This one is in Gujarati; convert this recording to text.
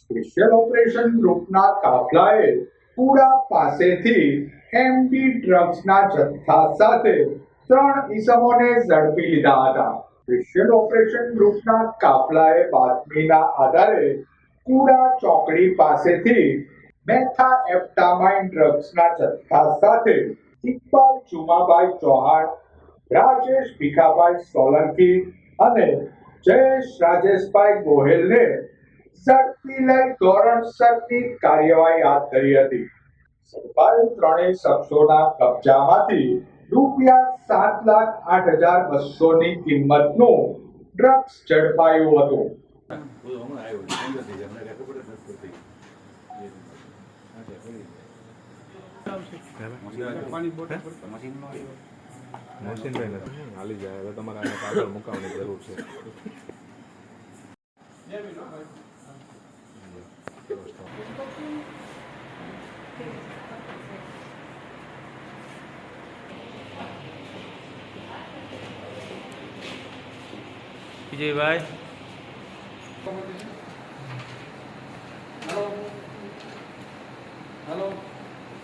સ્પેશિયલ ઓપરેશન ગ્રુપના કાફલાએ પુડા પાસેથી એમડી ડ્રગ્સના જથ્થા સાથે ત્રણ ઇસમોને ઝડપી લીધા હતા. સ્પેશિયલ ઓપરેશન ગ્રુપના કાફલાએ બાતમીના આધારે કુડા ચોકડી પાસેથી મેથા એપ્ટામાઇન ડ્રગ્સના જથ્થા સાથે ઇકબાલ ચુમાભાઈ ચૌહાણ, રાજેશ ભીખાભાઈ સોલંકી અને જયેશ રાજેશભાઈ ગોહેલને ઝડપી લઈ કાર્યવાહી હતી. ઝડપાયેલ ત્રણેય શખ્સોના રૂપિયા સાત લાખ આઠ હજાર બસોની કિંમતનું ડ્રગ્સ ઝડપાયું હતું. તમારે મુકાવવાની જરૂર છે. વિજયભાઈ. Hello hello